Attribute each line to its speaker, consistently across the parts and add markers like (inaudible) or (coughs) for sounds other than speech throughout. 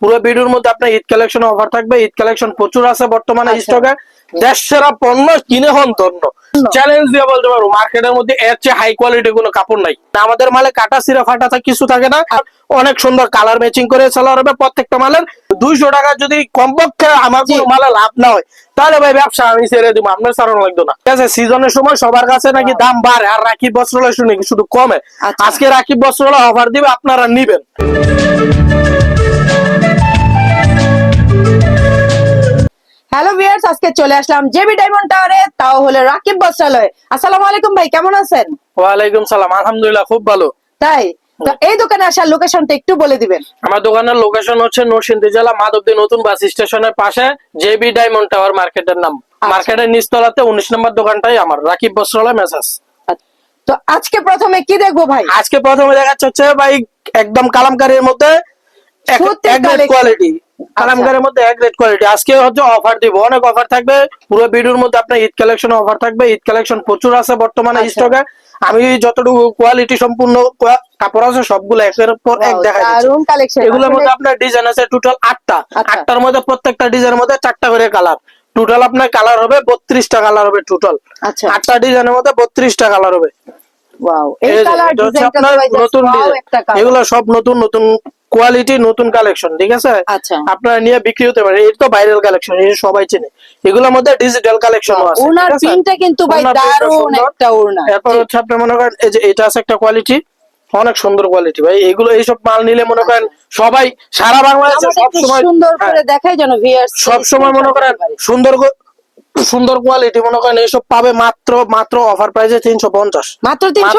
Speaker 1: পুরো ভিডিওর মধ্যে আপনার ঈদ কালেকশন অফার থাকবে। ঈদ কালেকশন প্রচুর আছে বর্তমানে
Speaker 2: আচ্ছা।
Speaker 1: স্টকে দেশ সেরা পণ্য কিনে হন ধন্য। চ্যালেঞ্জ দিয়ে বলতে পারব মার্কেটের মধ্যে এর চেয়ে হাই কোয়ালিটি কোনো কাপড় নাই। আমাদের মালে কাটা সিরা ফাটা থাকে কিছু থাকে না। আর অনেক সুন্দর কালার ম্যাচিং করে সালোয়ার হবে প্রত্যেকটা মালের। দুইশো টাকা যদি কমপক্ষে আমার কোনো মালে লাভ না হয় তাহলে ভাই ব্যবসা আমি ছেড়ে দিব আপনার সারানো লাগতো না। ঠিক আছে সিজনের সময় সবার কাছে নাকি দাম বাড়ে আর রাখি বস্ত্র শুনে শুধু কমে?
Speaker 2: আচ্ছা।
Speaker 1: আজকে রাখি বস্ত্র অফার দিবে আপনারা নিবেন।
Speaker 2: হ্যালো ভিউয়ার্স আজকে চলে আসলাম জেবি ডায়মন্ড টাওয়ারে তাও হলো রাকিব বস্ত্রালয়। আসসালামু আলাইকুম ভাই কেমন আছেন?
Speaker 1: ওয়ালাইকুম সালাম আলহামদুলিল্লাহ খুব ভালো।
Speaker 2: তাই? তো এই দোকানে আসার লোকেশনটা একটু বলে দিবেন।
Speaker 1: আমার দোকানের লোকেশন হচ্ছে নরসিংদী জেলা মাধবদী নতুন বাস স্টেশনের পাশে জেবি ডায়মন্ড টাওয়ার মার্কেটের নাম। মার্কেটের নিচতলাতে উনিশ নম্বর দোকানটাই আমার রাকিব বস্ত্রালয় মেসাজ
Speaker 2: তো আজকে প্রথমে কি দেখব ভাই?
Speaker 1: আজকে প্রথমে দেখাচ্ছে হচ্ছে ভাই একদম কালামকারীর মধ্যে কোয়ালিটি কালামকারীর মধ্যে এক গ্রেড কোয়ালিটি আজকে হচ্ছে অফার দিব। অনেক অফার থাকবে। পুরো ভিডিওর মধ্যে আপনার ঈদ কালেকশন অফার থাকবে। ঈদ কালেকশন প্রচুর আছে বর্তমানে
Speaker 2: আচ্ছা।
Speaker 1: স্টকে আমি যতটুকু কোয়ালিটি সম্পূর্ণ কাপড় আছে সবগুলো একের পর এক দেখা যাচ্ছে এগুলোর মধ্যে আপনার ডিজাইন আছে টোটাল আটটা।
Speaker 2: আচ্ছা।
Speaker 1: আটটার মধ্যে প্রত্যেকটা ডিজাইনের মধ্যে চারটা করে কালার টোটাল আপনার কালার হবে বত্রিশটা কালার হবে টোটাল
Speaker 2: আচ্ছা।
Speaker 1: আটটা ডিজাইনের মধ্যে বত্রিশটা কালার হবে। নতুন এগুলো সব নতুন নতুন কোয়ালিটি নতুন কালেকশন ঠিক আছে?
Speaker 2: আচ্ছা।
Speaker 1: আপনারা নিয়ে বিক্রি হতে পারে এটা তো ভাইরাল কালেকশন এটা সবাই চেনে। এগুলোর মধ্যে ডিজিটাল কালেকশন আছে
Speaker 2: ওনার প্রিন্টটা কিন্তু ভাই
Speaker 1: ওনার
Speaker 2: দারুণ একটা ওড়না।
Speaker 1: এরপর হচ্ছে আপনি মনে করেন এই যে এটা আছে একটা কোয়ালিটি অনেক সুন্দর কোয়ালিটি ভাই। এগুলো এইসব মাল নিলে মনে করেন সবাই সারা বাংলাদেশে সব সময়
Speaker 2: সুন্দর করে দেখাই যেন ভিউয়ার্স
Speaker 1: সব সময় মনে করেন সুন্দর সুন্দর কোয়ালিটি মনে করেন এইসব পাবে মাত্র মাত্র অফার প্রাইসে তিনশো পঞ্চাশ।
Speaker 2: মাত্র তিনশো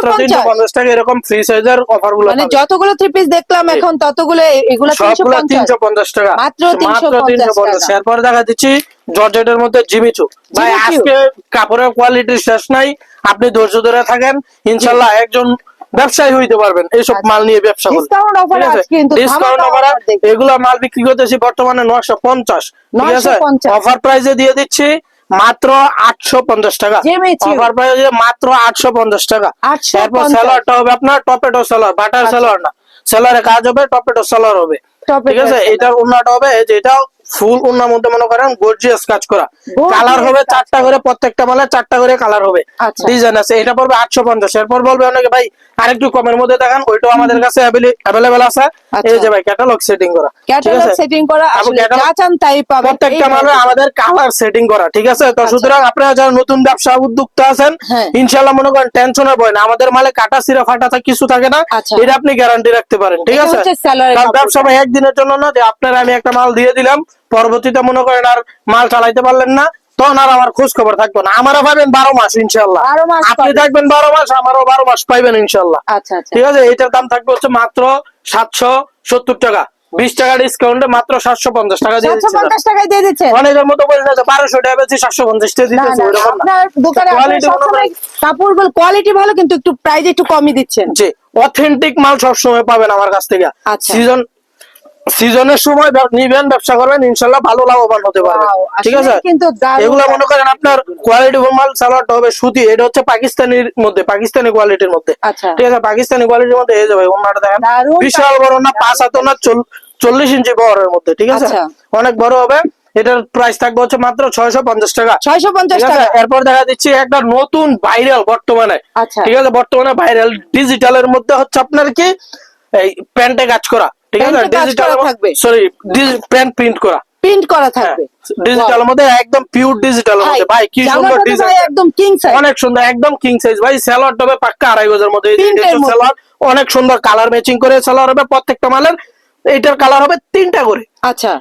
Speaker 2: পঞ্চাশ?
Speaker 1: টাকা এরকম ফ্রি সাইজের অফারগুলো
Speaker 2: মানে যতগুলো থ্রি পিস দেখলাম এখন ততগুলো এগুলো তিনশো পঞ্চাশ।
Speaker 1: টাকা।
Speaker 2: মাত্র
Speaker 1: মাত্র
Speaker 2: 350
Speaker 1: তিনশো পঞ্চাশ। এরপর দেখা দিচ্ছি জর্জেটের মধ্যে জিমিচু। ভাই আজকে কাপড়ের কোয়ালিটি শেষ নাই। আপনি ধৈর্য ধরে থাকেন। ইনশাল্লাহ একজন ব্যবসায়ী হইতে পারবেন। এইসব মাল নিয়ে ব্যবসা করলে
Speaker 2: ডিসকাউন্ট অফার
Speaker 1: এগুলো মাল বিক্রি করতেছি বর্তমানে নয়শো পঞ্চাশ। ঠিক আছে?
Speaker 2: 950
Speaker 1: অফার প্রাইসে দিয়ে দিচ্ছি। মাত্র আটশো পঞ্চাশ টাকা। অফার প্রাইস মাত্র আটশো পঞ্চাশ টাকা।
Speaker 2: 850
Speaker 1: এরপর স্যালাডটা হবে আপনার tomato salad butter
Speaker 2: salad
Speaker 1: salad না। স্যালাডের কাজ হবে টপেটো স্যালাড হবে। ঠিক আছে। এটার উন্নাটা হবে এই যে এটাও ফুল উন্নার মধ্যে মনে করেন গর্জিয়াস কাজ করা। কালার হবে চারটা করে। প্রত্যেকটা মালে চারটা করে কালার হবে।
Speaker 2: আচ্ছা।
Speaker 1: ডিজাইন আছে এটা পড়বে আটশো পঞ্চাশ। এরপর বলবে অনেকে ভাই আরেকটু কমের মধ্যে দেখান ওইটাও আমাদের কাছে অ্যাভেলেবেল আছে।
Speaker 2: আচ্ছা।
Speaker 1: এই যে ভাই ক্যাটালগ সেটিং করা
Speaker 2: ক্যাটালগ সেটিং করা আসলে যা চান তাই পাবেন।
Speaker 1: প্রত্যেকটা মালে আমাদের কালার সেটিং করা ঠিক আছে? তো
Speaker 2: আচ্ছা।
Speaker 1: সুতরাং আপনারা যারা নতুন ব্যবসা উদ্যোক্তা আছেন
Speaker 2: হ্যাঁ।
Speaker 1: ইনশাল্লাহ মনে করেন টেনশনের ভয় না। আমাদের মালে কাটা সিরা ফাটা থাকে কিছু থাকে না।
Speaker 2: আচ্ছা।
Speaker 1: এটা আপনি গ্যারান্টি রাখতে পারেন ঠিক আছে। ব্যবসা ভাই একদিনের জন্য না যে আপনারা আমি একটা মাল দিয়ে দিলাম পরবর্তীতে মনে করেন আর মাল চালাইতে পারলেন না তখন আর আমার খোঁজ খবর থাকবে না। আমারও পাবেন বারো মাস ইনশাল্লাহ আপনি থাকবেন বারো মাস আমারও বারো মাস পাইবেন ইনশাল্লাহ
Speaker 2: আচ্ছা আচ্ছা।
Speaker 1: ঠিক আছে? এটার দাম থাকবে হচ্ছে মাত্র সাতশো সত্তর টাকা। বিশ টাকা ডিসকাউন্টে মাত্র সাতশো পঞ্চাশ টাকা দিয়ে দিচ্ছি। অনেকের মতো বলে বারোশো টাকা বেশি সাতশো পঞ্চাশ টাকা
Speaker 2: কাপড়গুলো কোয়ালিটি ভালো কিন্তু একটু প্রাইস একটু কমই দিচ্ছেন।
Speaker 1: অথেন্টিক মাল সবসময় পাবেন আমার কাছ থেকে।
Speaker 2: আচ্ছা।
Speaker 1: সিজন সিজনের সময় নিবেন ব্যবসা করবেন ইনশাল্লাহ ভালো লাভবান হতে
Speaker 2: Wow,
Speaker 1: ঠিক আছে? এগুলো মনে করেন আপনার কোয়ালিটি মাল সালোয়ারটা হবে সুতি এটা হচ্ছে পাকিস্তানের মধ্যে পাকিস্তানি কোয়ালিটির মধ্যে।
Speaker 2: আচ্ছা।
Speaker 1: ঠিক আছে? পাকিস্তানি কোয়ালিটির মধ্যে এই যাবে ভাই ওনাটা দেখেন বিশাল বড় না পাঁচ হাত না চল- চল্লিশ ইঞ্চি বড়ের মধ্যে ঠিক আছে?
Speaker 2: আচ্ছা।
Speaker 1: অনেক বড় হবে এটার প্রাইস থাকবে হচ্ছে মাত্র ছয়শো পঞ্চাশ টাকা।
Speaker 2: ছয়শো পঞ্চাশ টাকা।
Speaker 1: এরপর দেখা দিচ্ছি একটা নতুন ভাইরাল বর্তমানে।
Speaker 2: আচ্ছা।
Speaker 1: ঠিক আছে? বর্তমানে ভাইরাল ডিজিটালের মধ্যে হচ্ছে আপনার কি? এই প্যান্টে কাজ করা। ঠিক আছে? ডিজিটাল
Speaker 2: থাকবে।
Speaker 1: সরি প্যান্ট প্রিন্ট করা।
Speaker 2: প্রিন্ট করা থাকবে।
Speaker 1: ডিজিটাল মধ্যে একদম পিওর ডিজিটাল মধ্যে। ভাই কি সুন্দর ডিজাইন
Speaker 2: একদম কিং সাইজ
Speaker 1: অনেক সুন্দর একদম কিং সাইজ ভাই সালোয়ার হবে পাক্কা আড়াই গজের মধ্যে। সালোয়ার অনেক সুন্দর কালার ম্যাচিং করে সালোয়ার হবে। প্রত্যেকটা মালের এইটার কালার হবে তিনটা করে।
Speaker 2: আচ্ছা।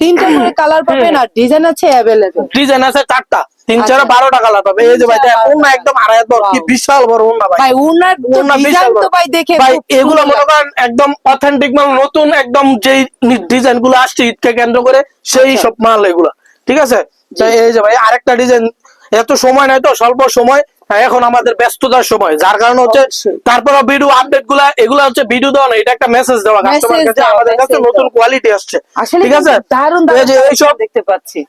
Speaker 2: তিনটা করে কালার পাবেন আর ডিজাইন আছে অ্যাভেলেবেল
Speaker 1: ডিজাইন আছে চারটা। তিন
Speaker 2: আচ্ছা।
Speaker 1: চার বারোটা কালার পাবে। এই যে ভাই
Speaker 2: তিন চার
Speaker 1: দেখ ওনা
Speaker 2: বারোটা।
Speaker 1: একদম আড়াই বড় কি বিশাল বড় ওনা ভাই।
Speaker 2: ভাই উনার
Speaker 1: বিশাল
Speaker 2: ভাই দেখে
Speaker 1: ভাই এগুলো মনে করেন একদম অথেন্টিক মাল নতুন একদম যেই ডিজাইনগুলো আসছে ঈদকে কেন্দ্র করে সেই
Speaker 2: আচ্ছা।
Speaker 1: সব মাল এগুলো। ঠিক আছে? এই যে ভাই আরেকটা ডিজাইন এত সময় নাই তো স্বল্প সময়। হ্যাঁ, এখন আমাদের ব্যস্ততার সময় যার কারণে হচ্ছে তারপর ভিডিও আপডেটগুলা এগুলা হচ্ছে ভিডিও দেওয়া না এটা একটা মেসেজ দেওয়া কাস্টমার কাছে আমাদের কাছে নতুন কোয়ালিটি আসছে। ঠিক আছে? এই যে এইসব
Speaker 2: দেখতে পাচ্ছি।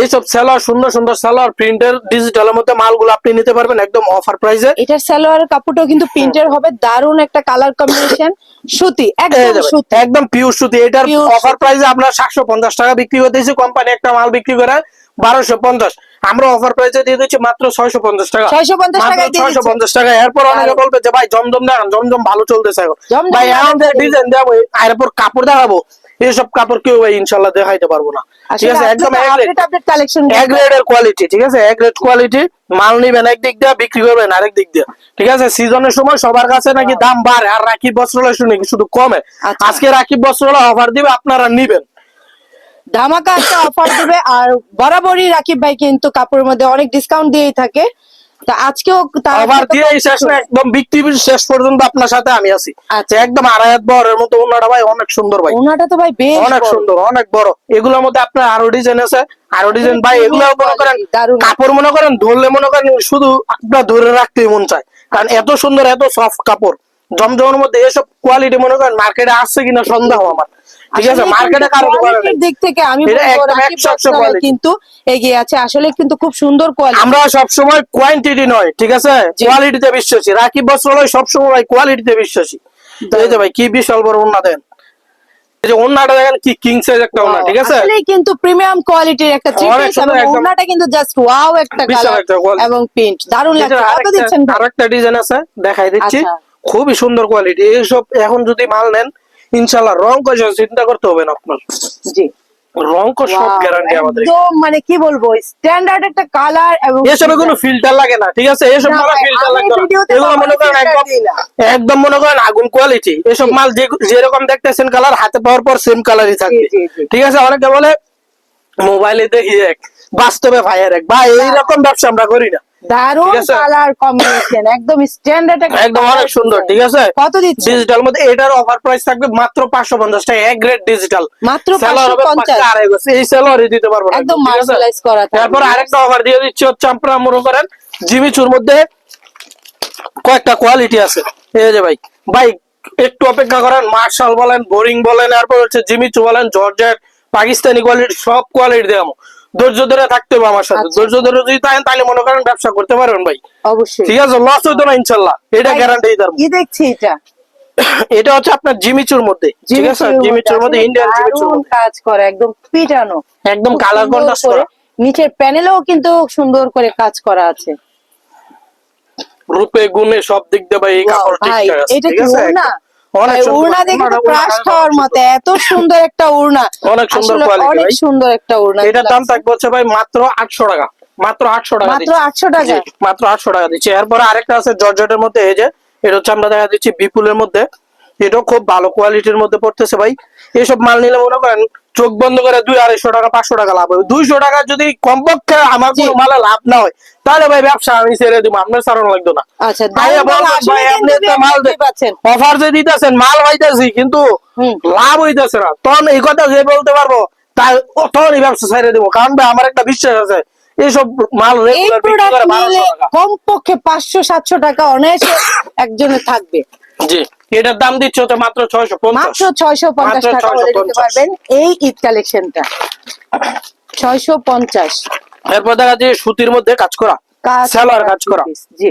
Speaker 1: এইসব সেলার সুন্দর সুন্দর সেলার প্রিন্টের ডিজিটালের মধ্যে মালগুলো আপনি নিতে পারবেন একদম অফার প্রাইসে
Speaker 2: এটার সালোয়ারের কাপড়টাও কিন্তু প্রিন্টের হবে দারুণ একটা কালার কম্বিনেশন সুতি একদম সুতি।
Speaker 1: একদম পিওর সুতি এটার অফার প্রাইসে সাতশো পঞ্চাশ টাকা বিক্রি করতেছি কোম্পানি একটা মাল বিক্রি করে বারোশো পঞ্চাশ। আমরা অফার প্রাইসে দিয়ে দিচ্ছি মাত্র ছয়শো পঞ্চাশ টাকা।
Speaker 2: 650 টাকায় দিয়ে
Speaker 1: ছয়শো
Speaker 2: দিচ্ছেন।
Speaker 1: পঞ্চাশ টাকা। এরপর অনেকে বলবে যে ভাই জমজম দেখান জমজম ভালো চলতেছে এখন। ভাই এখন ডিজাইন দেবো এরপর কাপড় দেখাবো। এইসব কাপড় কেউ ভাই ইনশাল্লাহ দেখাইতে পারব না। ঠিক আছে একদম এক গ্রেডের কোয়ালিটি ঠিক আছে? এক গ্রেড কোয়ালিটি মাল নিবেন এক দিক দিয়ে বিক্রি করবেন আরেক দিক দিয়ে। ঠিক আছে? সিজনের সময় সবার কাছে নাকি দাম বাড়ে আর রাখি বস্ত্রালয় শুনে শুধু কমে।
Speaker 2: আচ্ছা।
Speaker 1: আজকে রাখি বস্ত্রালয় অফার দিবে আপনারা নিবেন।
Speaker 2: ধামাকা একটা অফার দেবে আর বরাবরই রাকিব ভাই কিন্তু কাপড়ের মধ্যে অনেক ডিসকাউন্ট দিয়েই থাকে। তা আজকেও
Speaker 1: দিয়ে শেষ একদম বিক্রি শেষ পর্যন্ত আপনার সাথে আমি আছি।
Speaker 2: আচ্ছা।
Speaker 1: একদম আড়াই হাত বরের মতো ওনারা ভাই অনেক সুন্দর ভাই।
Speaker 2: ওনাটা তো ভাই বেশ
Speaker 1: অনেক
Speaker 2: বড়।
Speaker 1: সুন্দর অনেক বড়। এগুলোর মধ্যে আপনার আরও ডিজাইন আছে। আরও ডিজাইন ভাই এগুলো মনে করেন। কাপড় মনে করেন ধরলে মনে করেন শুধু আপনার ধরে রাখতেই মন চায়। কারণ এত সুন্দর এত সফট কাপড়। জমজমের মধ্যে এসব কোয়ালিটি মনে করেন মার্কেটে আসছে কিনা সন্দেহ আমার। ঠিক আছে মার্কেটে কারও
Speaker 2: দিক থেকে আমি
Speaker 1: এটা
Speaker 2: বলব
Speaker 1: একদম
Speaker 2: রাকিব
Speaker 1: 100
Speaker 2: বস্ত্রালয়
Speaker 1: quality।
Speaker 2: কিন্তু এগিয়ে আছে আসলে কিন্তু খুব সুন্দর কোয়ালিটি
Speaker 1: আমরা কোয়ান্টিটি নয় ঠিক আছে? কোয়ালিটিতে বিশ্বাসী। রাকিব বস্ত্রালয় সবসময় কোয়ালিটিতে বিশ্বাসী। এই যে ভাই কি বিশাল বড় ওন্না দেন। যে ওন্নাটা দেখেন কি কিং সাইজ একটা ওন্না ঠিক আছে?
Speaker 2: আসলে কিন্তু প্রিমিয়াম কোয়ালিটির একটা থ্রি পিস এবং
Speaker 1: একদম।
Speaker 2: কিন্তু জাস্ট ওয়াও একটা কালার এবং প্রিন্ট দারুণ লাগছে। কত
Speaker 1: আরেকটা-
Speaker 2: দিচ্ছেন ভাই?
Speaker 1: আরেকটা ডিজাইন আছে দেখাই দিচ্ছি।
Speaker 2: আচ্ছা।
Speaker 1: খুবই সুন্দর কোয়ালিটি এইসব এখন যদি মাল নেন ইনশাল্লাহ রং কষা চিন্তা করতে হবে না আপনার।
Speaker 2: জি।
Speaker 1: রং কষ সব গ্যারান্টি আমাদের
Speaker 2: একদম মানে কি বলব স্ট্যান্ডার্ড একটা কালার এবং
Speaker 1: এসবে কোনো ফিল্টার লাগে না ঠিক আছে? এসব মাল ফিল্টার
Speaker 2: আমি
Speaker 1: লাগবে না।
Speaker 2: ভিডিওতে
Speaker 1: এগুলো মনে করেন একদম একদম মনে করেন আগুন কোয়ালিটি এসব মাল যে যেরকম দেখতেছেন কালার হাতে পাওয়ার পর সেম কালারই থাকবে। ঠিক আছে? অনেকে বলে মোবাইলে দেখি এক বাস্তবে ফায়ার এক। ভাই এইরকম ব্যবসা আমরা করি না।
Speaker 2: দারুণ
Speaker 1: ঠিক
Speaker 2: কালার কম্বিনেশন একদম স্ট্যান্ডার্ড
Speaker 1: একদম অনেক সুন্দর ঠিক আছে?
Speaker 2: কত দিচ্ছে?
Speaker 1: ডিজিটাল মধ্যে এটার অফার প্রাইস থাকবে মাত্র পাঁচশো পঞ্চাশ টাকা এক গ্রেড ডিজিটাল
Speaker 2: মাত্র 550
Speaker 1: পাঁচটা এই সেলারই দিতে পারব না।
Speaker 2: একদম
Speaker 1: ঠিক
Speaker 2: করা
Speaker 1: তারপর আরেকটা অফার দিয়ে দিচ্ছি হচ্ছে আপনারা মনে করেন। জিমিচুর মধ্যে কয়েকটা কোয়ালিটি আছে। এই যে ভাই ভাই একটু অপেক্ষা করেন মার্শাল বলেন বোরিং বলেন এরপর হচ্ছে জিমিচু বলেন জর্জেট পাকিস্তানি কোয়ালিটি সব কোয়ালিটি দেবো ধৈর্য ধরে থাকতে হবে আমার সাথে।
Speaker 2: আচ্ছা।
Speaker 1: ধৈর্য ধরে যদি থাকেন তাহলে মনে করেন ব্যবসা করতে পারবেন ভাই।
Speaker 2: অবশ্যই।
Speaker 1: ঠিক আছে লস হইতো না ইনশাল্লাহ। এটা গ্যারান্টি তার
Speaker 2: কি দেখছি এটা। (coughs)
Speaker 1: এটা হচ্ছে আপনার জিমিচুর মধ্যে। ঠিক আছে জিমিচুর মধ্যে। ইন্ডিয়ান জিমিচুর
Speaker 2: কাজ করে একদম পিটানো
Speaker 1: একদম কালার কন্ট্রাস্ট
Speaker 2: করে। নিচের প্যানেলেও কিন্তু সুন্দর করে কাজ করা আছে।
Speaker 1: রূপে গুণে সব দিক দিয়ে ভাই এই কাপড় ঠিকঠাক আছে
Speaker 2: এটা
Speaker 1: ঠিক
Speaker 2: কি
Speaker 1: আছে?
Speaker 2: উড়না
Speaker 1: অনেক
Speaker 2: ভাই,
Speaker 1: সুন্দর
Speaker 2: উড়না দেখে তো ক্রাশ খাওয়ার মতো এত সুন্দর। একটা উড়না।
Speaker 1: অনেক সুন্দর
Speaker 2: অনেক সুন্দর একটা উড়না
Speaker 1: এটার দাম থাকবে হচ্ছে ভাই মাত্র আটশো টাকা। মাত্র আটশো টাকা
Speaker 2: মাত্র
Speaker 1: দিচ্ছি।
Speaker 2: 800 টাকা?
Speaker 1: মাত্র আটশো টাকা দিচ্ছি। এরপরে আরেকটা আছে জর্জটের মধ্যে এই যে এটা হচ্ছে আমরা দেখা দিচ্ছি বিপুলের মধ্যে। এটাও খুব ভালো কোয়ালিটির মধ্যে পড়তেছে ভাই। এইসব মাল নিলে মনে করেন চোখ বন্ধ করে দুই আড়াইশো টাকা পাঁচশো টাকা লাভ হবে। দুইশো টাকা যদি কমপক্ষে আমার। কোনো মালে লাভ না হয় তাহলে ভাই ব্যবসা আমি ছেড়ে দিব আপনার সারানো লাগতো না।
Speaker 2: আচ্ছা
Speaker 1: অফার যে দিতেছেন মাল হইতেছি কিন্তু লাভ হইতেছে না। তখন এই কথা যে বলতে পারব তাই তখন এই ব্যবসা ছেড়ে দেবো। কারণ ভাই আমার একটা বিশ্বাস আছে এইসব মাল
Speaker 2: কমপক্ষে পাঁচশো সাতশো টাকা অনায়াসে একজনের থাকবে।
Speaker 1: জি। এটার দাম দিচ্ছে হচ্ছে মাত্র ছয়শো পঞ্চাশ।
Speaker 2: মাত্র ছয়শো পঞ্চাশ টাকা হলে নিতে
Speaker 1: 650
Speaker 2: পারবেন এই ঈদ কালেকশনটা। ছয়শো পঞ্চাশ।
Speaker 1: এরপর দেখা যায় সুতির মধ্যে কাজ করা সেলার কাজ করা।
Speaker 2: জি।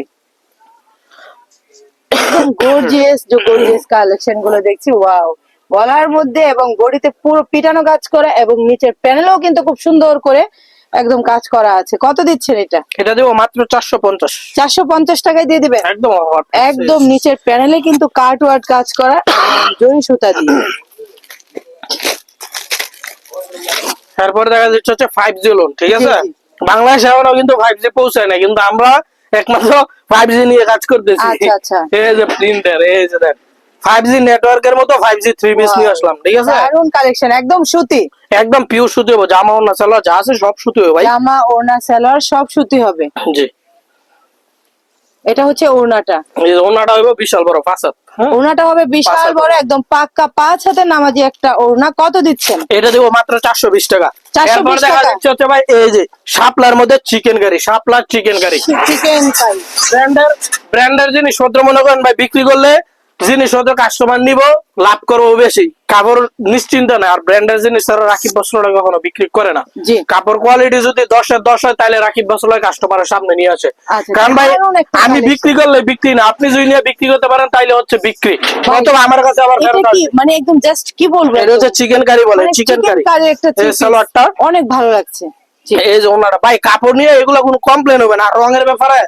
Speaker 2: গর্জিয়াস যে গর্জিয়াস কালেকশনগুলো দেখছি ওয়াও গলার মধ্যে এবং বডিতে পুরো পিটানো কাজ করা এবং নিচের প্যানেলেও কিন্তু খুব সুন্দর করে একদম কাজ করা আছে। কত দিচ্ছেন এটা?
Speaker 1: এটা দেবো মাত্র চারশো পঞ্চাশ।
Speaker 2: চারশো পঞ্চাশ টাকায় দিয়ে দিবেন?
Speaker 1: একদম
Speaker 2: একদম নিচের প্যানেলে কিন্তু কাট ওয়ার্ড কাজ করা জরি সুতা দিয়ে।
Speaker 1: এরপর দেখা যাচ্ছে হচ্ছে ফাইভ জি লোন ঠিক আছে। বাংলাদেশে এখনও কিন্তু ফাইভ জি পৌঁছায় না কিন্তু আমরা একমাত্র ফাইভ জি নিয়ে কাজ করতেছি।
Speaker 2: আচ্ছা, আচ্ছা।
Speaker 1: এই যে প্রিন্টার এই যে দেখ। ফাইভ জি নেটওয়ার্কের মতো ফাইভ জি থ্রি পিস নিয়ে আসলাম ঠিক আছে?
Speaker 2: দারুণ কালেকশন একদম সুতি।
Speaker 1: একদম পিওর সুতি হবে জামা ওনা চালা যা আছে সব সুতি হবে ভাই।
Speaker 2: জামা ওড়না সালোয়ার সব সুতি হবে।
Speaker 1: জি।
Speaker 2: এটা হচ্ছে ওড়নাটা।
Speaker 1: এই যে ওনাটা বিশাল বড় ফাঁসাত হ্যাঁ?
Speaker 2: ওড়নাটা হবে বিশাল
Speaker 1: পাঁচ হাত।
Speaker 2: বড় একদম পাক্কা পাঁচ হাতে নামাজি একটা ওড়না। কত দিচ্ছেন?
Speaker 1: এটা দেবো মাত্র চারশো বিশ টাকা।
Speaker 2: 420
Speaker 1: এরপর দেখা
Speaker 2: টাকা।
Speaker 1: যাচ্ছে হচ্ছে ভাই এই যে শাপলার মধ্যে চিকেন কারি শাপলার চিকেন কারি
Speaker 2: চিকেন
Speaker 1: ব্র্যান্ডের ব্র্যান্ডের জিনিস পত্র মনে করেন ভাই বিক্রি করলে জিনিস হয়তো কাস্টমার নিব লাভ করব বেশি। কাপড় নিশ্চিন্ত না আর ব্র্যান্ডের জিনিস তারা রাখিব বস্ত্র কখনো বিক্রি করে না। কাপড় কোয়ালিটি যদি দশের দশ হয় তাহলে রাখিব বস্ত্র কাস্টমারের সামনে নিয়ে আসে।
Speaker 2: আচ্ছা,
Speaker 1: কারণ ভাই আমি বিক্রি করলে বিক্রি না আপনি যদি নিয়ে বিক্রি করতে পারেন তাইলে হচ্ছে বিক্রি। অথবা আমার কাছে আবার
Speaker 2: মানে একদম জাস্ট কি বলব
Speaker 1: এটা হচ্ছে চিকেন কারি বলে
Speaker 2: মানে
Speaker 1: চিকেন কারি
Speaker 2: একটা
Speaker 1: সালোয়ারটা।
Speaker 2: অনেক ভালো লাগছে।
Speaker 1: এই যে ওনারা ভাই কাপড় নিয়ে এগুলো কোনো কমপ্লেন হবে না আর রঙের ব্যাপারে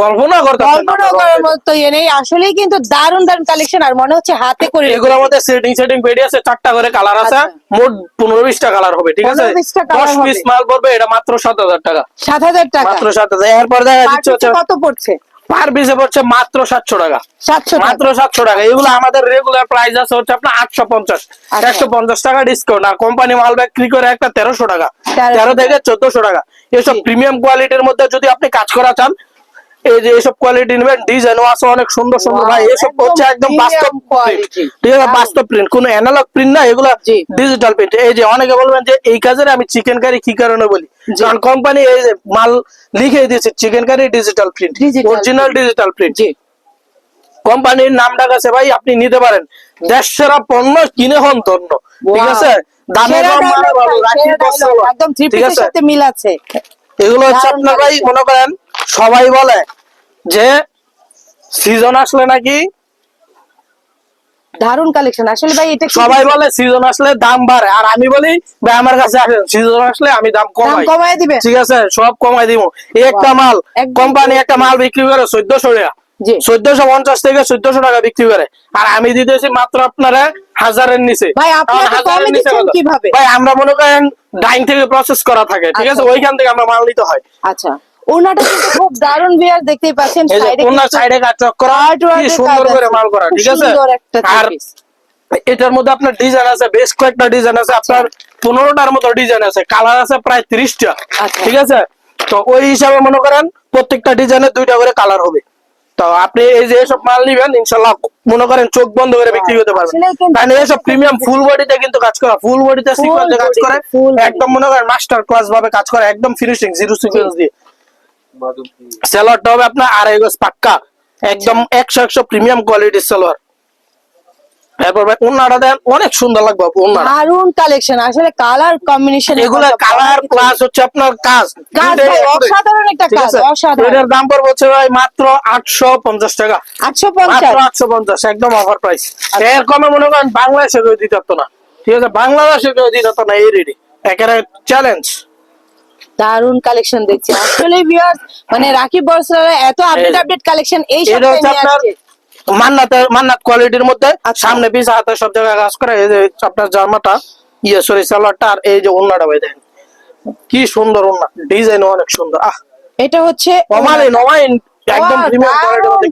Speaker 1: কল্পনা করতে
Speaker 2: কল্পনা করার মতো ইয়ে নেই। আসলেই কিন্তু দারুণ দারুণ কালেকশন আর মনে হচ্ছে হাতে করে
Speaker 1: এগুলোর মধ্যে সেটিং সেটিং বেডি আছে চারটা করে কালার আছে।
Speaker 2: আচ্ছা।
Speaker 1: মোট পনেরো বিশটা কালার হবে ঠিক আছে?
Speaker 2: 15-20টা
Speaker 1: দশ পিস মাল পড়বে এটা মাত্র সাত হাজার টাকা।
Speaker 2: সাত হাজার টাকা।
Speaker 1: মাত্র সাত হাজার। এরপর দেখা
Speaker 2: Per
Speaker 1: দিচ্ছে হচ্ছে
Speaker 2: piece কত পড়ছে?
Speaker 1: পার পিসে পড়ছে মাত্র সাতশো টাকা। মাত্র সাতশো টাকা। এগুলো আমাদের রেগুলার প্রাইস আছে হচ্ছে আপনার আটশো পঞ্চাশ।
Speaker 2: আচ্ছা।
Speaker 1: একশো পঞ্চাশ টাকা ডিসকাউন্ট আর কোম্পানি মাল বিক্রি করে একটা তেরোশো টাকা। তেরো থেকে চোদ্দশো টাকা। এসব প্রিমিয়াম কোয়ালিটির মধ্যে যদি আপনি কাজ করা চান এই যে এসব কোয়ালিটি নেবেন ডিজাইনও আছে অনেক সুন্দর সুন্দর ভাই এসব হচ্ছে একদম বাস্তব। ঠিক আছে বাস্তব প্রিন্ট কোনো অ্যানালগ প্রিন্ট না এগুলো ডিজিটাল প্রিন্ট এই যে অনেকে বলবেন যে এই কাজের আমি চিকেন কারি কি কারণে বলি? কারণ কোম্পানি এই যে মাল লিখে দিয়েছে chikankari digital print original digital print কোম্পানির নামটা কাছে ভাই আপনি নিতে পারেন। দেশ সেরা পণ্য কিনে হন ধন্য। ঠিক আছে? দামে
Speaker 2: সেরা
Speaker 1: কম
Speaker 2: dialogue
Speaker 1: ভালো
Speaker 2: ভাই,
Speaker 1: রাখি
Speaker 2: সেরা
Speaker 1: বস্ত্র
Speaker 2: dialogue,
Speaker 1: ভালো।
Speaker 2: একদম
Speaker 1: ঠিক আছে? এগুলো হচ্ছে আপনার ভাই মনে করেন সবাই বলে যে সিজন আসলে নাকি
Speaker 2: দারুণ কালেকশন আসলে ভাই এটা
Speaker 1: সবাই বলে সিজন আসলে দাম বাড়ে। আর আমি বলি ভাই আমার কাছে আসেন। সিজন আসলে আমি দাম
Speaker 2: দাম
Speaker 1: কমাই।
Speaker 2: দিবেন
Speaker 1: ঠিক আছে সব কমাই দিব। একটা মাল কোম্পানি একটা মাল বিক্রি করে চোদ্দশো টাকা।
Speaker 2: জি।
Speaker 1: চোদ্দশো পঞ্চাশ থেকে চোদ্দশো টাকা বিক্রি করে। আর আমি দিতেছি মাত্র আপনারা হাজারের নিচে?
Speaker 2: ভাই
Speaker 1: আমরা মনে করেন ডাইন থেকে প্রসেস করা থাকে। ঠিক আছে
Speaker 2: আচ্ছা।
Speaker 1: ওইখান থেকে আমরা মাল নিতে হয়।
Speaker 2: আচ্ছা। ওনাটা কিন্তু খুব দারুণ বিয়ার দেখতেই পাচ্ছেন সাইডে
Speaker 1: কোনার সাইডে কাজ করা কি সুন্দর করে মাল করা ঠিক আছে? আর এটার মধ্যে আপনার ডিজাইন আছে বেশ কয়েকটা ডিজাইন আছে আপনার পনেরোটার মতো ডিজাইন আছে কালার আছে প্রায় ত্রিশটা
Speaker 2: আচ্ছা।
Speaker 1: ঠিক আছে? তো ওই হিসাবে মনে করেন প্রত্যেকটা ডিজাইনের দুইটা করে কালার হবে। তো আপনি এই যে এসব মাল নিবেন ইনশাল্লাহ মনে করেন চোখ বন্ধ করে বিক্রি করতে পারবেন। কারণ এসব প্রিমিয়াম ফুল বডিতে কিন্তু কাজ করা ফুল বডিতে সিকোয়েন্সে কাজ করে একদম মনে করেন মাস্টার ক্লাস ভাবে কাজ করে একদম ফিনিশিং জিরো সিকোয়েন্স দিয়ে। সেলারটা হবে আপনার আড়াই গজ পাক্কা। একদম একশো একশো প্রিমিয়াম কোয়ালিটির সেলোয়ার তারপর ভাই ওনাটা দেন অনেক সুন্দর লাগবে ওনাটা
Speaker 2: দারুণ কালেকশন আসলে কালার কম্বিনেশন
Speaker 1: এগুলো কালার প্লাস হচ্ছে আপনার কাজ।
Speaker 2: কাজ
Speaker 1: দুইটাই
Speaker 2: ভাই,
Speaker 1: একসাথে।
Speaker 2: অসাধারণ একটা কাজ, অসাধারণ।
Speaker 1: এটার দাম পড়বে হচ্ছে ভাই মাত্র আটশো পঞ্চাশ টাকা।
Speaker 2: আটশো পঞ্চাশ?
Speaker 1: মাত্র আটশো পঞ্চাশ একদম অফার প্রাইস এর কমে মনে করেন বাংলাদেশে কেউ দিতে না। ঠিক আছে? বাংলাদেশে কেউ দিতে না এই রেডি একেবারে চ্যালেঞ্জ
Speaker 2: দারুণ কালেকশন দেখছি। আসলে ভিউয়ার্স মানে রাখি বর্ষার এত আপডেট আপডেট কালেকশন এই সপ্তাহে নিয়ে আসছে।
Speaker 1: মান্নাতের মান্নাত কোয়ালিটির মধ্যে
Speaker 2: আর
Speaker 1: সামনে পিছে হাতে সব জায়গায় কাজ করে এই যে আপনার জামাটা ইয়ে সরি সালোয়ারটা আর এই যে ওন্নাটা ভাই দেখেন। কি সুন্দর ওন্না ডিজাইন অনেক সুন্দর আহ।
Speaker 2: এটা হচ্ছে
Speaker 1: নমালি নমাইন একদম প্রিমিয়াম কোয়ালিটির মধ্যে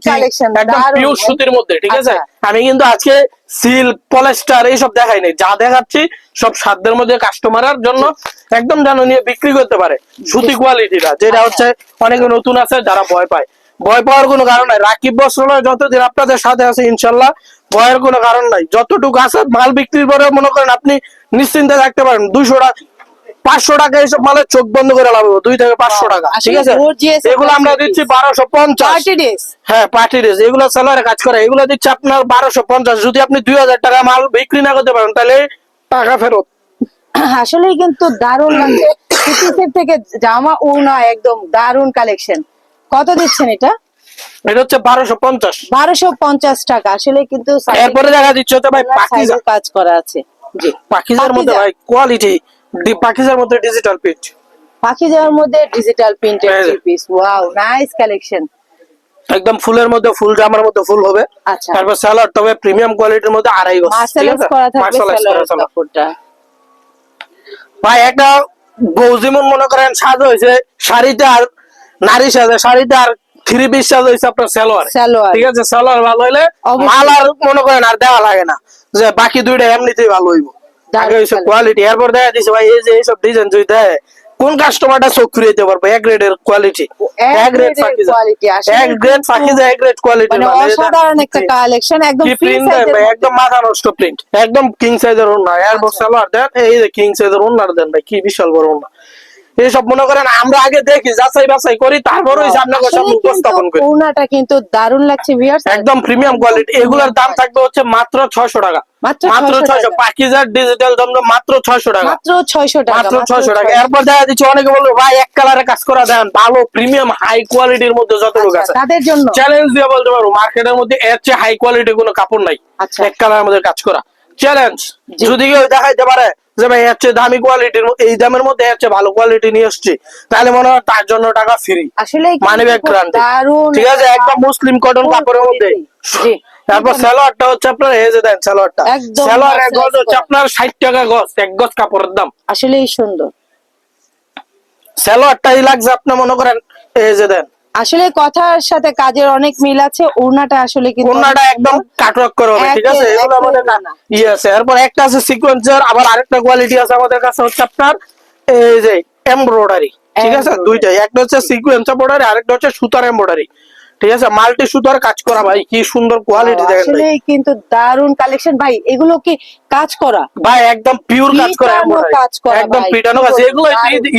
Speaker 1: একদম পিওর সুতির মধ্যে ঠিক আছে?
Speaker 2: আচ্ছা।
Speaker 1: আমি কিন্তু আজকে সিল পলেস্টার এইসব দেখাই নাই। যা দেখাচ্ছি সব সাধ্যের মধ্যে কাস্টমারের জন্য একদম যেন নিয়ে বিক্রি করতে পারে। সুতি কোয়ালিটিটা যেটা
Speaker 2: আচ্ছা।
Speaker 1: হচ্ছে অনেকে নতুন আছে যারা ভয় পায়। ভয় পাওয়ার কোনো কারণ নাই। রাকিব বস্ত্রালয় যতদিন আপনাদের সাথে আছে ইনশাল্লাহ ভয়ের কোনো কারণ নাই। যতটুকু আছে মাল বিক্রির পরে মনে করেন আপনি নিশ্চিন্তে থাকতে পারেন। দুইশো টাকা পাঁচশো টাকা এইসব মালের চোখ বন্ধ করে লাভ দুই থেকে পাঁচশো টাকা ঠিক আছে? এগুলো আমরা দিচ্ছি বারোশো পঞ্চাশ। হ্যাঁ পার্টি ড্রেস এগুলো সেলারে কাজ করে এগুলো দিচ্ছে আপনার বারোশো পঞ্চাশ। যদি আপনি দুই হাজার টাকা মাল বিক্রি না করতে পারেন তাহলে টাকা ফেরত।
Speaker 2: আসলেই কিন্তু দারুণ লাগছে। থেকে জামা উনা একদম দারুণ কালেকশন কত দিচ্ছেন এটা?
Speaker 1: এটা হচ্ছে বারোশো পঞ্চাশ।
Speaker 2: বারোশো পঞ্চাশ টাকা। আসলে কিন্তু
Speaker 1: এরপরে দেখা দিচ্ছে ভাই
Speaker 2: কাজ করা আছে। জি।
Speaker 1: পাকিজার মধ্যে। ভাই কোয়ালিটি পাকিজার মধ্যে ডিজিটাল পিচ
Speaker 2: পাখি যাওয়ার মধ্যে ডিজিটাল প্রিন্টেড
Speaker 1: এই
Speaker 2: three piece wow nice collection
Speaker 1: একদম ফুলের মধ্যে ফুল জামার মধ্যে ফুল হবে।
Speaker 2: আচ্ছা।
Speaker 1: তারপর স্যালাড তবে প্রিমিয়াম কোয়ালিটির মধ্যে আড়াই গজ।
Speaker 2: মার্শালাইজ করা থাকবে সালোয়ার
Speaker 1: সালোয়ার।
Speaker 2: কাপড়টা।
Speaker 1: ভাই একটা বউ যেমন মনে করেন সাজ হয়েছে শাড়িতে আর নারী সাজে শাড়িতে আর থ্রি পিস সাজ হয়েছে আপনার সালোয়ার
Speaker 2: সালোয়ার
Speaker 1: ঠিক আছে? সালোয়ার ভালো হইলে মাল আর মনে করেন আর দেওয়া লাগে না। যে বাকি দুইটা এমনিতেই ভালো হইব। আগে
Speaker 2: colour।
Speaker 1: কোয়ালিটি এরপর দেখা দিছে ভাই এই যে এইসব ডিজাইন যদি দেয় কোন কাস্টমারটা চোখ দিতে পারবে? এক গ্রেডের কোয়ালিটি
Speaker 2: এক
Speaker 1: গ্রেড
Speaker 2: আসলে
Speaker 1: এক গ্রেড ফাঁকিজা এক গ্রেড কোয়ালিটি
Speaker 2: মানে অসাধারণ একটা কালেকশন একদম ফ্রি
Speaker 1: প্রিন্ট ভাই? একদম মাথা নষ্ট প্রিন্ট একদম কিং সাইজের ওন্না
Speaker 2: আচ্ছা।
Speaker 1: সালোয়ার দেন এই যে কিং সাইজের ওন্নার দেন ভাই কি বিশাল বড় ওন্না মনে করেন আমরা আগে দেখি যাচাই বাছাই করি তারপরে ওই
Speaker 2: কিন্তু
Speaker 1: উপস্থাপন করি।
Speaker 2: কিন্তু দারুণ লাগছে ভিউয়ার্স
Speaker 1: একদম প্রিমিয়াম কোয়ালিটি এগুলোর দাম থাকবে হচ্ছে মাত্র ছয়শো টাকা।
Speaker 2: মাত্র
Speaker 1: মাত্র
Speaker 2: 600
Speaker 1: ছয়শো।
Speaker 2: টাকা।
Speaker 1: পাকিজার ডিজিটাল মাত্র ছয়শো টাকা।
Speaker 2: মাত্র টাকা
Speaker 1: মাত্র টাকা। এরপর দেখা দিচ্ছে অনেকে বলবে ভাই এক কালারে কাজ করা দেন ভালো প্রিমিয়াম হাই কোয়ালিটির মধ্যে যতটুকু
Speaker 2: আচ্ছা,
Speaker 1: আছে।
Speaker 2: তাদের জন্য।
Speaker 1: চ্যালেঞ্জ দিয়ে বলতে মার্কেটের মধ্যে এর চেয়ে হাই কোয়ালিটির কোনো কাপড় নাই।
Speaker 2: আচ্ছা।
Speaker 1: এক কালারের মধ্যে কাজ করা। চ্যালেঞ্জ যদি কেউ দেখাইতে পারে যে ভাই এর চেয়ে দামি কোয়ালিটির এই দামের মধ্যে এর চেয়ে ভালো কোয়ালিটি নিয়ে এসছি। তাহলে মনে হয় তার জন্য টাকা ফ্রি
Speaker 2: আসলে
Speaker 1: মানি ব্যাগ গ্রান্টি ঠিক আছে একদম মুসলিম কটন কাপড়ের মধ্যে। তারপর সালোয়ারটা হচ্ছে আপনার যে দেন সালোয়ারটা।
Speaker 2: একদম
Speaker 1: সালোয়ার এক গজ হচ্ছে আপনার ষাট টাকা গজ এক গজ কাপড়ের দাম।
Speaker 2: আসলেই সুন্দর।
Speaker 1: সালোয়ারটাই লাগছে আপনি মনে করেন যে দেন।
Speaker 2: আসলে কথার সাথে কাজের অনেক মিল আছে ওড়নাটা আসলে কিন্তু
Speaker 1: ওনাটা একদম কাটওয়ার্ক করে হবে ঠিক আছে? এগুলো আমাদের
Speaker 2: না।
Speaker 1: ইয়ে আছে। এরপর একটা আছে সিকোয়েন্সার আবার আরেকটা কোয়ালিটি আছে আমাদের কাছে হচ্ছে আপনার এই যে এমব্রয়ডারি ঠিক আছে। দুইটাই। একটা হচ্ছে সিকোয়েন্সার বর্ডারি আরেকটা হচ্ছে সুতার এমব্রয়ডারি ঠিক আছে মাল্টি সুতার কাজ করা ভাই কি সুন্দর কোয়ালিটি দেখেন ভাই।
Speaker 2: আসলে কিন্তু দারুণ কালেকশন ভাই এগুলো কি কাজ করা?
Speaker 1: ভাই একদম পিওর কাজ করা
Speaker 2: কাজ করা
Speaker 1: একদম পিটানো কাজ। এগুলো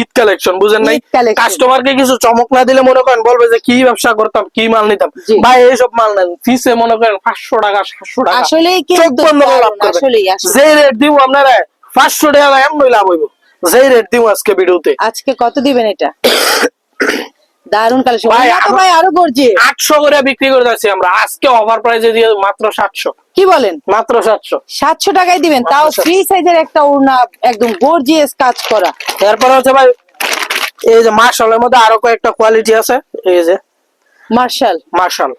Speaker 1: ঈদ কালেকশন বুঝেন নাই। কাস্টমারকে কিছু চমক না দিলে মনে করেন বলবে যে কি ব্যবসা করতাম কি মাল নিতাম। ভাই এইসব মাল নেন। ফিসে মনে করেন পাঁচশো টাকা সাতশো টাকা। আসলে।
Speaker 2: আসলেই আসলেই।
Speaker 1: যে রেট দিব আপনারা পাঁচশো টাকা এমনই লাভ হইব। যেই রেট দিব আজকে ভিডিওতে
Speaker 2: আজকে কত দিবেন এটা? দারুণ কালেকশন
Speaker 1: ভাই,
Speaker 2: আরও গর্জে
Speaker 1: আটশো করে বিক্রি করে যাচ্ছি আমরা। আজকে অফার প্রাইসে দিয়ে মাত্র সাতশো।
Speaker 2: কি বলেন?
Speaker 1: মাত্র সাতশো।
Speaker 2: সাতশো টাকায় দিবেন তাও ফ্রি সাইজের একটা ওড়না একদম গর্জিয়াস কাজ করা।
Speaker 1: হচ্ছে ভাই এই যে মার্শালের মধ্যে আরও কয়েকটা কোয়ালিটি আছে। এই যে
Speaker 2: মার্শাল।
Speaker 1: মার্শাল।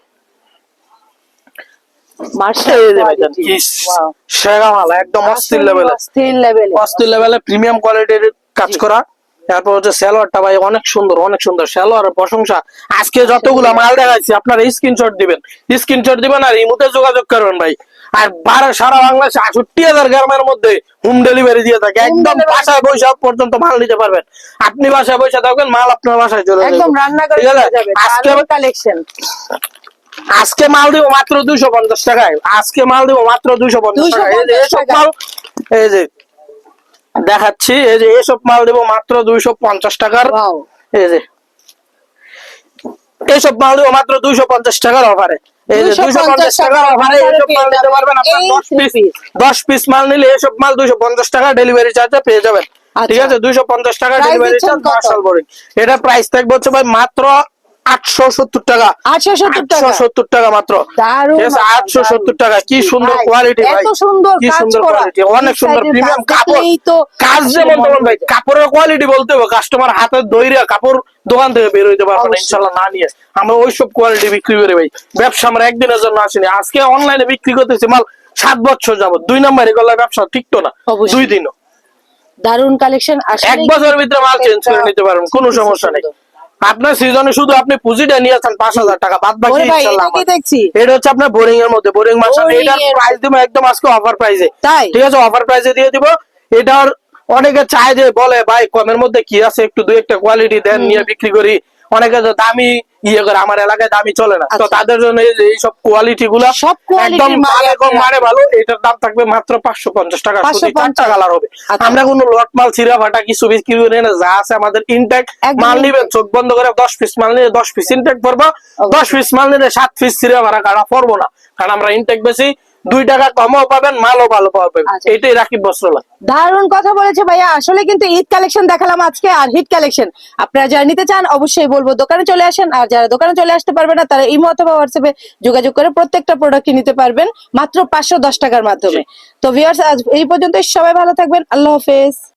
Speaker 1: একদম অস্থির লেভেলে
Speaker 2: অস্থির লেভেলে
Speaker 1: অস্থির লেভেলে প্রিমিয়াম কোয়ালিটির কাজ করা। তারপর হচ্ছে সালোয়ারটা ভাই অনেক সুন্দর অনেক সুন্দর। সালোয়ারের প্রশংসা। আজকে যতগুলো মাল দেখাচ্ছি আপনারা স্ক্রিনশট দিবেন। স্ক্রিনশট দিবেন আর ইমুতে যোগাযোগ করবেন ভাই। আর বারো সারা বাংলাদেশে আষট্টি হাজার গ্রামের মধ্যে হোম ডেলিভারি দিয়ে থাকে। একদম। বাসায় বসে পর্যন্ত মাল নিতে পারবেন। আপনি বাসায় বসে থাকবেন মাল আপনার বাসায় চলে যাবে।
Speaker 2: একদম রান্না করে যাবে।
Speaker 1: আজকে
Speaker 2: কালেকশন
Speaker 1: আজকে মাল দিব মাত্র দুইশো পঞ্চাশ টাকায়। আজকে মাল দিব মাত্র দুইশো পঞ্চাশ টাকা এই যে
Speaker 2: 250
Speaker 1: এসব
Speaker 2: টাকা।
Speaker 1: মাল এই যে দেখাচ্ছি এই যে এসব মাল দিব মাত্র দুইশো পঞ্চাশ টাকার। এই যে এইসব মাল দিব মাত্র দুইশো পঞ্চাশ টাকার অফারে এই যে
Speaker 2: 250
Speaker 1: দুইশো পঞ্চাশ টাকার অফারে এইসব মাল নিতে পারবেন আপনার
Speaker 2: এই
Speaker 1: দশ পিস মাল নিলে এইসব মাল দুইশো পঞ্চাশ টাকা ডেলিভারি চার্জে পেয়ে যাবেন। ঠিক
Speaker 2: আচ্ছা।
Speaker 1: আছে? দুইশো পঞ্চাশ টাকা ডেলিভারি চার্জ এটা প্রাইস থাকবে হচ্ছে ভাই মাত্র আটশো সত্তর টাকা।
Speaker 2: আটশো সত্তর টাকা?
Speaker 1: সত্তর টাকা মাত্র। আটশো সত্তর টাকা কি সুন্দর কোয়ালিটি ভাই।
Speaker 2: সুন্দর
Speaker 1: কি সুন্দর কোয়ালিটি অনেক সুন্দর প্রিমিয়াম কাপড়। কাজ যেমন তেমন ভাই কাপড়ের কোয়ালিটি বলতে হবে। কাস্টমার হাতে দইরা কাপড় দোকান থেকে বের হইতে পারবে না ইনশাল্লাহ না নিয়ে আমরা ওইসব কোয়ালিটি বিক্রি করি ভাই। ব্যবসা আমরা একদিনের জন্য আসিনি। আজকে অনলাইনে বিক্রি করতেছি মাল সাত বছর যাবত দুই নম্বর এগুলো ব্যবসা টিকতো না? দুই দিনও।
Speaker 2: দারুণ কালেকশন
Speaker 1: এক বছরের ভিতরে মাল চেঞ্জ করে নিতে পারবেন কোনো সমস্যা নেই। আপনার সিজনে শুধু আপনি পুঁজিটা নিয়েছেন পাঁচ হাজার টাকা বাদ বাকি
Speaker 2: দেখছি?
Speaker 1: এটা হচ্ছে আপনার বোরিং এর মধ্যে বোরিং মাছ। এটার প্রাইস দিব একদম আজকে অফার প্রাইসে
Speaker 2: তাই?
Speaker 1: ঠিক আছে অফার প্রাইসে দিয়ে দিব। এটার অনেকে চায় যে বলে ভাই কমের মধ্যে কি আছে? একটু দুই একটা কোয়ালিটি দেন নিয়ে বিক্রি করি। অনেকে দামি ইয়ে করে আমার এলাকায় দামি চলে না। তো
Speaker 2: আচ্ছা।
Speaker 1: তাদের জন্য এই সব কোয়ালিটি গুলা
Speaker 2: সব
Speaker 1: একদম মারে ভালো এটার দাম থাকবে মাত্র পাঁচশো পঞ্চাশ টাকা। শুধু
Speaker 2: 550
Speaker 1: চারটা কালার হবে।
Speaker 2: আচ্ছা।
Speaker 1: আমরা কোনো লট মাল ছিঁড়া ফাটা কিছু বিক্রি করি না যা আছে আমাদের ইনটেক মাল নিবেন চোখ বন্ধ করে দশ পিস মাল নিয়ে দশ পিস ইনটেক পড়ব দশ পিস মাল নিলে সাত পিস চিরা ভাড়া কাটা পড়ব না। কারণ আমরা ইনটেক বেশি দুই টাকা কমও পাবেন মালও ভালো পাবেন।
Speaker 2: এটাই
Speaker 1: এইটাই রাখি বস্ত্রালয়।
Speaker 2: দারুণ কথা বলেছে ভাইয়া। আসলে কিন্তু ঈদ কালেকশন দেখালাম আজকে আর হিট কালেকশন। আপনারা যারা নিতে চান অবশ্যই বলব দোকানে চলে আসেন। আর যারা দোকানে চলে আসতে পারবে না তারা ইমো অথবা হোয়াটসঅ্যাপে যোগাযোগ করে প্রত্যেকটা প্রোডাক্ট নিতে পারবেন মাত্র পাঁচশো দশ টাকার মাধ্যমে। তো ভিউয়ার্স আজ এই পর্যন্ত সবাই ভালো থাকবেন। আল্লাহ হাফেজ।